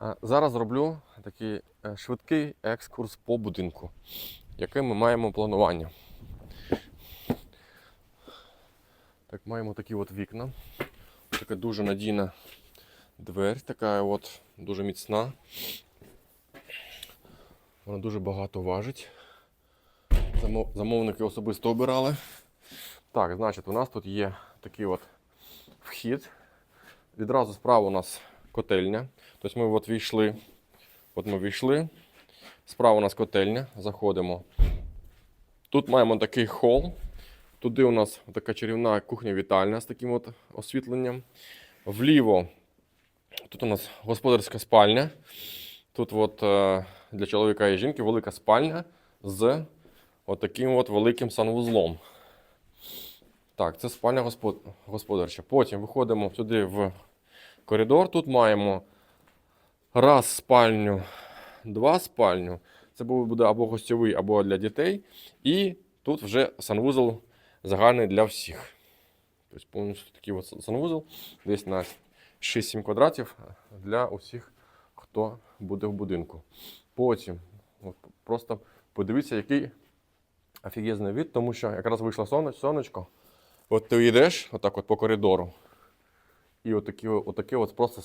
А Зараз зроблю такий е, швидкий екскурс по будинку, яке ми маємо планування. Так, маємо такі от вікна. Така дуже надійна двері, така от дуже міцна. Вона дуже багато важить. Замовники особисто обирали. Так, значить, у нас тут є такий от вхід. Відразу справа у нас котельня. Тобто ми от війшли. От ми війшли. Справа у нас котельня. Заходимо. Тут маємо такий хол. Туди у нас така чарівна кухня-вітальня з таким от освітленням. Вліво тут у нас господарська спальня. Тут от, е, для чоловіка і жінки велика спальня з от таким от великим санвузлом. Так, це спальня господарча. Потім виходимо сюди в коридор. Тут маємо раз спальню, два спальню. Це буде або гостьовий, або для дітей. І тут вже санвузол загальний для всіх. Тобто повністю такий от санвузол, десь на 6-7 квадратів для усіх, хто буде в будинку. Потім от, просто подивіться, який офігезний від, тому що якраз вийшло сонечко. От ти йдеш отак от по коридору, і отакі, отаке от просто.